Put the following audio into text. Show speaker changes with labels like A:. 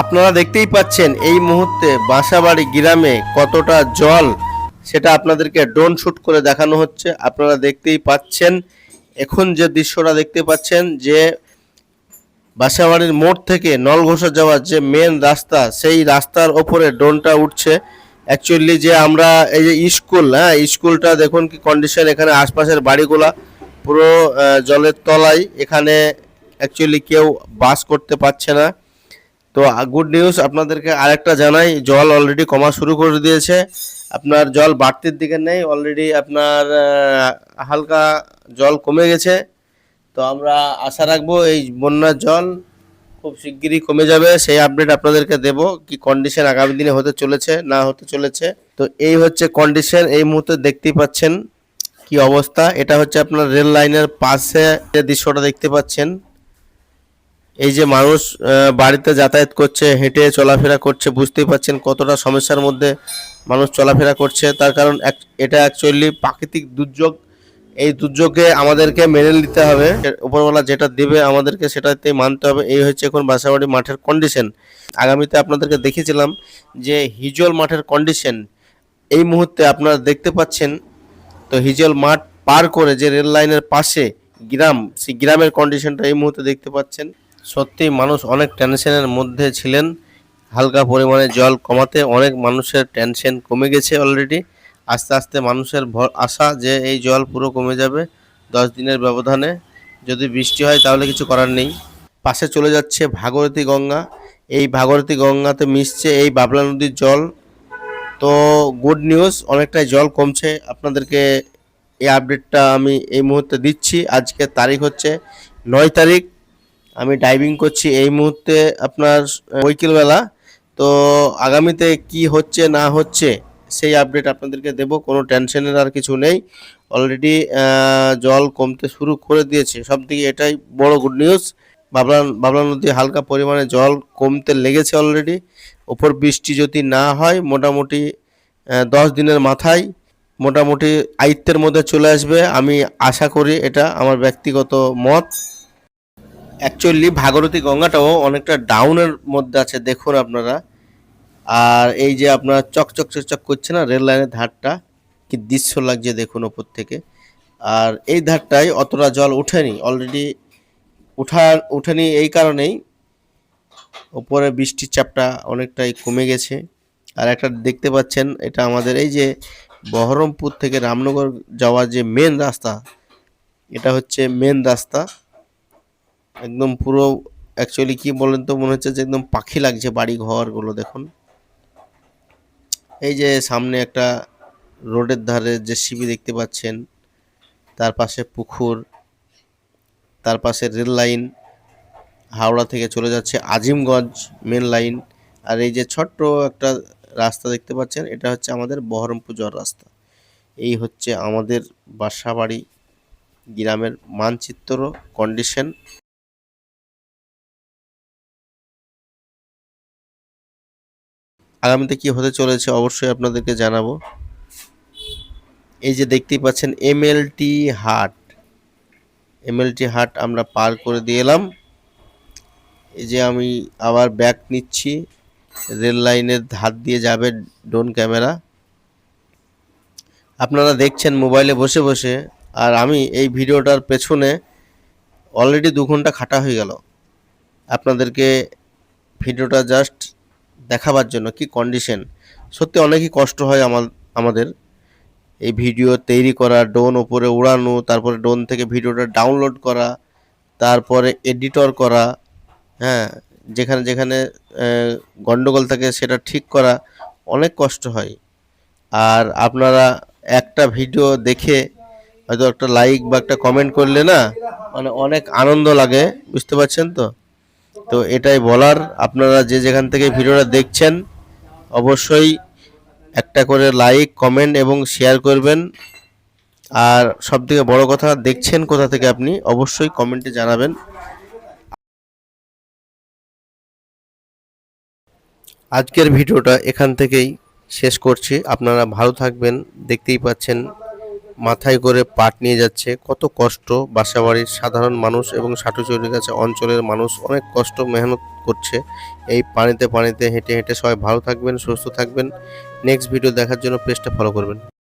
A: আপনারা দেখতেই পাচ্ছেন এই মুহূর্তে বাসাবাড়ি গ্রামে কতটা জল, সেটা আপনাদেরকে ড্রোন শ্যুট করে দেখানো হচ্ছে। আপনারা দেখতেই পাচ্ছেন, এখন যে দৃশ্যটা দেখতে পাচ্ছেন যে বাসাবাড়ির মোড় থেকে নল নলঘোষা যাওয়ার যে মেন রাস্তা, সেই রাস্তার ওপরে ড্রোনটা উঠছে। অ্যাকচুয়ালি যে আমরা এই যে স্কুল হ্যাঁ স্কুলটা দেখুন কি কন্ডিশন এখানে আশপাশের বাড়িগুলা পুরো জলের তলায়। এখানে অ্যাকচুয়ালি কেউ বাস করতে পারছে না। তো গুড নিউজ আপনাদেরকে আরেকটা জানাই, জল অলরেডি কমা শুরু করে দিয়েছে। আপনার জল বাড়তির দিকে নেই অলরেডি আপনার হালকা জল কমে গেছে। তো আমরা আশা রাখব এই বন্যার জল খুব শিগগিরই কমে যাবে। সেই আপডেট আপনাদেরকে দেব কি কন্ডিশন আগামী দিনে হতে চলেছে, না হতে চলেছে। তো এই হচ্ছে কন্ডিশন এই মুহূর্তে দেখতেই পাচ্ছেন কি অবস্থা। এটা হচ্ছে আপনার রেল লাইনের পাশে যে দৃশ্যটা দেখতে পাচ্ছেন। এই যে মানুষ বাড়িতে যাতায়াত করছে, হেঁটে চলাফেরা করছে, বুঝতেই পাচ্ছেন কতটা সমস্যার মধ্যে মানুষ চলাফেরা করছে। তার কারণ এক- এটা অ্যাকচুয়ালি প্রাকৃতিক দুর্যোগ। এই দুর্যোগে আমাদেরকে মেনে নিতে হবে। উপরওয়ালা যেটা দেবে আমাদেরকে সেটাতে মানতে হবে। এই হচ্ছে এখন বাসাবাড়ি মাঠের কন্ডিশন আগামীতে আপনাদেরকে দেখিয়েছিলাম যে হিজল মাঠের কন্ডিশন এই মুহূর্তে আপনারা দেখতে পাচ্ছেন, তো হিজল মাঠ পার করে যে রেল লাইনের পাশে গ্রাম, সেই গ্রামের কন্ডিশনটা এই মুহূর্তে দেখতে পাচ্ছেন। সত্যি মানুষ অনেক টেনশনের মধ্যে ছিলেন। হালকা পরিমাণে জল কমাতে অনেক মানুষের টেনশন কমে গেছে অলরেডি আস্তে আস্তে মানুষের ভর আশা যে এই জল পুরো কমে যাবে দশ দিনের ব্যবধানে। যদি বৃষ্টি হয় তাহলে কিছু করার নেই। পাশে চলে যাচ্ছে ভাগরতী গঙ্গা। এই ভাগরতী গঙ্গাতে মিশছে এই বাবলা নদীর জল। তো গুড নিউজ অনেকটাই জল কমছে। আপনাদেরকে এই আপডেটটা আমি এই মুহূর্তে দিচ্ছি। আজকে তারিখ হচ্ছে নয় তারিখ। আমি ডাইভিং করছি এই মুহূর্তে আপনার বৈকালবেলা। তো আগামীতে কি হচ্ছে, না হচ্ছে, সেই আপডেট আপনাদেরকে দেব, কোনো টেনশনের আর কিছু নেই। অলরেডি জল কমতে শুরু করে দিয়েছে। সব থেকে এটাই বড় গুড নিউজ বাবলা বাবলা নদী হালকা পরিমাণে জল কমতে লেগেছে অলরেডি ওপর বৃষ্টি যদি না হয়, মোটামুটি দশ দিনের মাথায় মোটামুটি আয়ত্তের মধ্যে চলে আসবে। আমি আশা করি এটা আমার ব্যক্তিগত মত। অ্যাকচুয়ালি ভাগরতী গঙ্গাটাও অনেকটা ডাউনের মধ্যে আছে, দেখুন আপনারা। আর এই যে আপনার চকচক চকচক করছে না রেল লাইনের ধারটা, কি দৃশ্য লাগছে দেখুন ওপর থেকে। আর এই ধারটায় অতটা জল ওঠেনি অলরেডি উঠার, ওঠেনি এই কারণেই ওপরে বৃষ্টির চাপটা অনেকটাই কমে গেছে। আর একটা দেখতে পাচ্ছেন, এটা আমাদের এই যে বহরমপুর থেকে রামনগর যাওয়ার যে মেন রাস্তা, এটা হচ্ছে মেন রাস্তা। একদম পুরো অ্যাকচুয়ালি কি বলেন তো, মনে হচ্ছে যে একদম পাখি লাগছে বাড়ি ঘরগুলো দেখুন। এই যে সামনে একটা রোডের ধারে যে সিবি দেখতে পাচ্ছেন, তার পাশে পুকুর, তার পাশে রেল লাইন, হাওড়া থেকে চলে যাচ্ছে আজিমগঞ্জ মেন লাইন আর এই যে ছোট্ট একটা রাস্তা দেখতে পাচ্ছেন, এটা হচ্ছে আমাদের বহরমপুর যাওয়ার রাস্তা। এই হচ্ছে আমাদের বাসাবাড়ি, গ্রামের মানচিত্র কন্ডিশন আগামীতে কি হতে চলেছে অবশ্যই আপনাদেরকে জানাব। এই যে দেখতেই পাচ্ছেন, এমএলটি হাট। এমএলটি হাট আমরা পার করে দিয়ে এলাম। এই যে আমি আবার ব্যাক নিচ্ছি, রেল লাইনের ধার দিয়ে যাবে ড্রোন ক্যামেরা। আপনারা দেখছেন মোবাইলে বসে বসে, আর আমি এই ভিডিওটার পেছনে অলরেডি দু ঘণ্টা খাটা হয়ে গেল। আপনাদেরকে ভিডিওটা জাস্ট দেখাবার জন্য কি কন্ডিশন সত্যি অনেকই কষ্ট হয় আমার আমাদের। এই ভিডিও তৈরি করা ড্রোন ওপরে উড়ানো তারপরে ড্রোন থেকে ভিডিওটা ডাউনলোড করা তারপরে এডিটর করা হ্যাঁ যেখানে যেখানে আহ, গন্ডগোল থাকে সেটা ঠিক করা অনেক কষ্ট হয়। আর আপনারা একটা ভিডিও দেখে হয়তো একটা লাইক বা একটা কমেন্ট করলে না মানে অনেক আনন্দ লাগে বুঝতে পারছেন তো? তো এটাই বলার। আপনারা যে যেখান থেকে ভিডিওটা দেখছেন, অবশ্যই একটা করে লাইক কমেন্ট এবং শেয়ার করবেন। আর সব থেকে বড় কথা, দেখছেন কোথা থেকে আপনি, অবশ্যই কমেন্টে জানাবেন। আজকের ভিডিওটা এখান থেকেই শেষ করছি। আপনারা ভালো থাকবেন, দেখতেই পাচ্ছেন। মাথায় করে পাট নিয়ে যাচ্ছে। কত কষ্ট। বাসাবাড়ির সাধারণ মানুষ এবং সাটুচুরির কাছে অঞ্চলের মানুষ অনেক কষ্ট, মেহনত করছে। এই পানিতে পানিতে হেঁটে হেঁটে সবাই ভালো থাকবেন, সুস্থ থাকবেন। নেক্সট ভিডিও দেখার জন্য পেজটা ফলো করবেন।